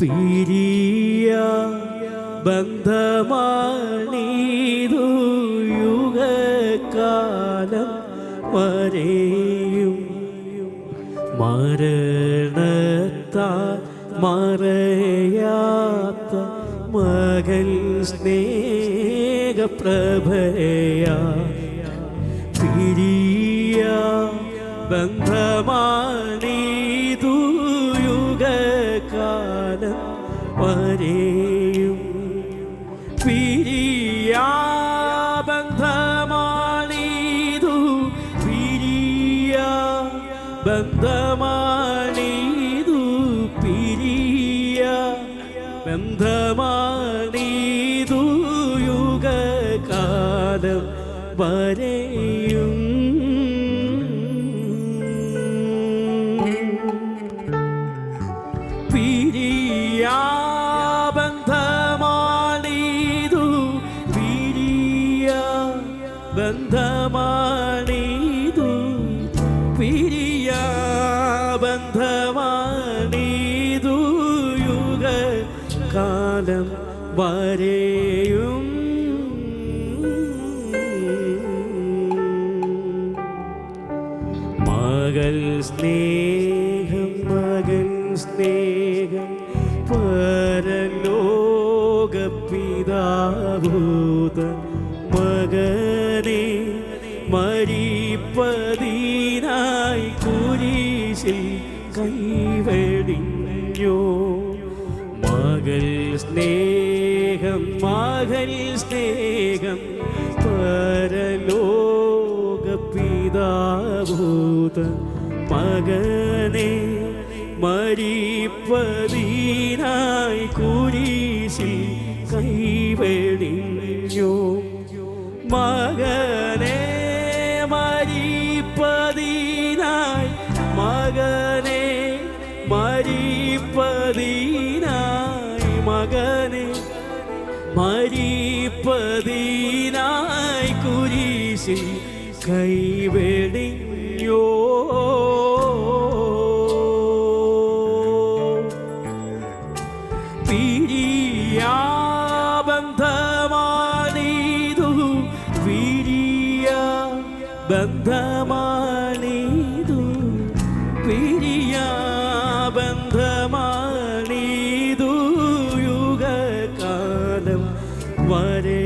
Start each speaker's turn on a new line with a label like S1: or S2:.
S1: പിരിയ ബന്ധമാണീതു യുഗകാലം വരെയും. മരണത്താൽ മറയാത്ത മകൻ സ്നേഹപ്രഭയാ. പിരിയ ബന്ധമാണീതു വരെയും പിരിയാബന്ധമാണീതു പിരിയ ബന്ധമാണീതു. പിരിയ ബന്ധമാണീതു. യുഗകാലം വരെയും ബന്ധമാണീതു. പിരിയ ബന്ധമാണീതു യുഗ കാലം വരെയും സ്നേഹം മകൻ സ്നേഹം പരലോക പിതാഭൂത മകനെ മരിപ്പതിനായി കുരിശിൽ കൈവെടിഞ്ഞോ. മകൾ സ്നേഹം മകൾ സ്നേഹം പരലോക പിതാഭൂത മകനെ മരിപ്പതിനായി കുരിശിൽ കൈവെടിഞ്ഞോ. മകനെ മരിപ്പതിനായി മകനെ മരിപ്പതിനായി കുരിശിൽ കൈവെടിഞ്ഞോ? പിരിയാ വിരിയ പിരിയ യുഗകാലം വരെ